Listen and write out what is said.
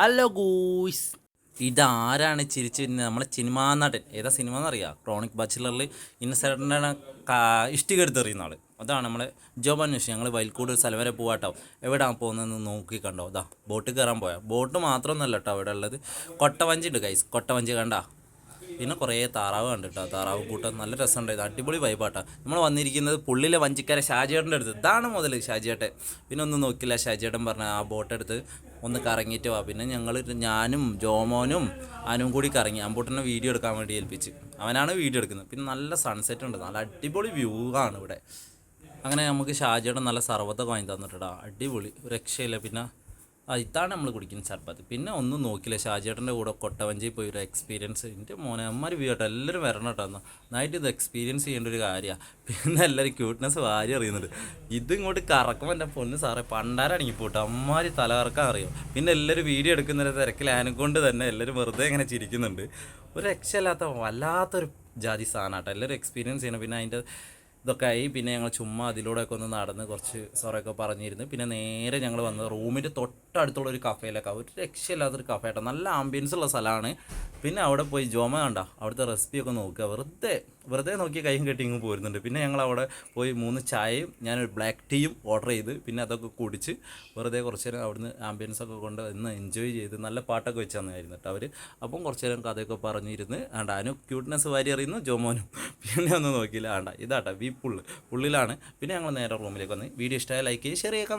Hello guys ഇതാരാണ് ചിരിച്ചു വരുന്നത് നമ്മളെ സിനിമാ നടൻ. ഏതാ സിനിമ എന്നറിയാം? ക്രോണിക് ബാച്ചിലറിൽ ഇന്നസെന്റാണ് ഇഷ്ടിക എടുത്തെറിയുന്ന ആൾ അതാണ് നമ്മളെ ജോബ് അന്വേഷിച്ച് ഞങ്ങൾ വയൽക്കൂട് ഒരു സ്ഥലം വരെ പോവാട്ടോ. എവിടെയാണ് പോകുന്നതെന്ന് നോക്കി കണ്ടോ. അതാ ബോട്ട് കയറാൻ പോയാ. ബോട്ട് മാത്രമൊന്നുമല്ല കേട്ടോ അവിടെ ഉള്ളത്. കൊട്ടവഞ്ചി ഉണ്ട് ഗൈസ് കൊട്ടവഞ്ചി കണ്ടാ? പിന്നെ കുറേ താറാവ് കണ്ടിട്ടോ? താറാവ് കൂട്ടം നല്ല രസമുണ്ടായത് അടിപൊളി വൈബാട്ടാ നമ്മൾ വന്നിരിക്കുന്നത് പുള്ളിലെ വഞ്ചിക്കാരെ ഷാജിയേട്ടന്റെ അടുത്ത്. ഇതാണ് മുതൽ ഷാജിയേട്ടൻ. പിന്നെ ഒന്നും നോക്കില്ല ഷാജിയേട്ടൻ പറഞ്ഞ ആ ബോട്ട് എടുത്ത് ഒന്ന് കറങ്ങിയിട്ട് വാ. പിന്നെ ഞങ്ങൾ ഞാനും ജോമോനും അനും കൂടി കറങ്ങി. അമ്പൂട്ടനെ വീഡിയോ എടുക്കാൻ വേണ്ടി ഏൽപ്പിച്ച്. അവനാണ് വീഡിയോ എടുക്കുന്നത്. പിന്നെ നല്ല സൺസെറ്റ് ഉണ്ട്. നല്ല അടിപൊളി വ്യൂ ആണ് ഇവിടെ. അങ്ങനെ നമുക്ക് ഷാജിയേട്ടൻ നല്ല സർവത്തൊക്കെ വാങ്ങി തന്നിട്ടാ അടിപൊളി. രക്ഷയില്ല. പിന്നെ ഇതാണ് നമ്മൾ കുടിക്കുന്ന ചർപ്പത്ത് പിന്നെ ഒന്നും നോക്കില്ല ഷാജിയേട്ടന്റെ കൂടെ കൊട്ടവഞ്ചി പോയി ഒരു എക്സ്പീരിയൻസ് എന്റെ മോനെ അമ്മമാർ വീട്ടോ കേട്ടോ എല്ലാവരും വരണം കേട്ടോ നന്നായിട്ട് ഇത് എക്സ്പീരിയൻസ് ചെയ്യേണ്ട ഒരു കാര്യമാണ് പിന്നെ എല്ലാവരും ക്യൂട്ട്നെസ് വാരി അറിയുന്നുണ്ട് ഇത് ഇങ്ങോട്ട് കറക്കുമ്പോൾ എന്റെ പൊന്ന് സാറേ പണ്ടാരാണെങ്കിൽ പോട്ടെ അമ്മമാര് തല കറക്കാൻ അറിയും? പിന്നെ എല്ലാവരും വീഡിയോ എടുക്കുന്ന തിരക്കിൽ കൊണ്ട് തന്നെ എല്ലാവരും വെറുതെ ഇങ്ങനെ ചിരിക്കുന്നുണ്ട്. ഒരു രക്ഷയില്ലാത്ത വല്ലാത്തൊരു ജാതി സാധനമാട്ടോ എല്ലാവരും എക്സ്പീരിയൻസ് ചെയ്യണം. പിന്നെ അതിന്റെ ഇതൊക്കെ ആയി പിന്നെ ഞങ്ങൾ ചുമ്മാ അതിലൂടെയൊക്കെ ഒന്ന് നടന്ന് കുറച്ച് സോറൊക്കെ പറഞ്ഞിരുന്നു. പിന്നെ നേരെ ഞങ്ങൾ വന്നത് റൂമിന്റെ തൊട്ടടുത്തുള്ള ഒരു കഫേയിലൊക്കെ. ഒരു രക്ഷയില്ലാത്തൊരു കഫേ ആട്ടോ നല്ല ആംബിയൻസ് ഉള്ള സ്ഥലമാണ്. പിന്നെ അവിടെ പോയി ജോമ കണ്ട. അവിടുത്തെ റെസിപ്പിയൊക്കെ നോക്കുക. വെറുതെ വെറുതെ നോക്കി കൈയും കെട്ടി ഇങ്ങ് പോരുന്നുണ്ട്. പിന്നെ ഞങ്ങൾ അവിടെ പോയി മൂന്ന് ചായയും ഞാനൊരു ബ്ലാക്ക് ടീയും ഓർഡർ ചെയ്ത് പിന്നെ അതൊക്കെ കുടിച്ച് വെറുതെ കുറച്ച് നേരം അവിടുന്ന് ആംബിയൻസ് ഒക്കെ കൊണ്ട് ഇന്ന് എൻജോയ് ചെയ്ത് നല്ല പാട്ടൊക്കെ വെച്ച് തന്നായിരുന്നു കേട്ടോ അവർ അപ്പം കുറച്ച് നേരം കഥയൊക്കെ പറഞ്ഞിരുന്ന്. ആണ്ട് അനു ക്യൂട്ട്നെസ് വാരി അറിയുന്നു ജോമോനും. പിന്നെ ഒന്നും നോക്കിയില്ല. ആണ്ട ഇതാട്ടെ വി പുള്ള്. പുള്ളിലാണ്. പിന്നെ ഞങ്ങൾ നേരെ റൂമിലേക്ക് വന്ന്. വീഡിയോ ഇഷ്ടമായ ലൈക്ക് ചെയ്ത് ഷെയർ ചെയ്യാം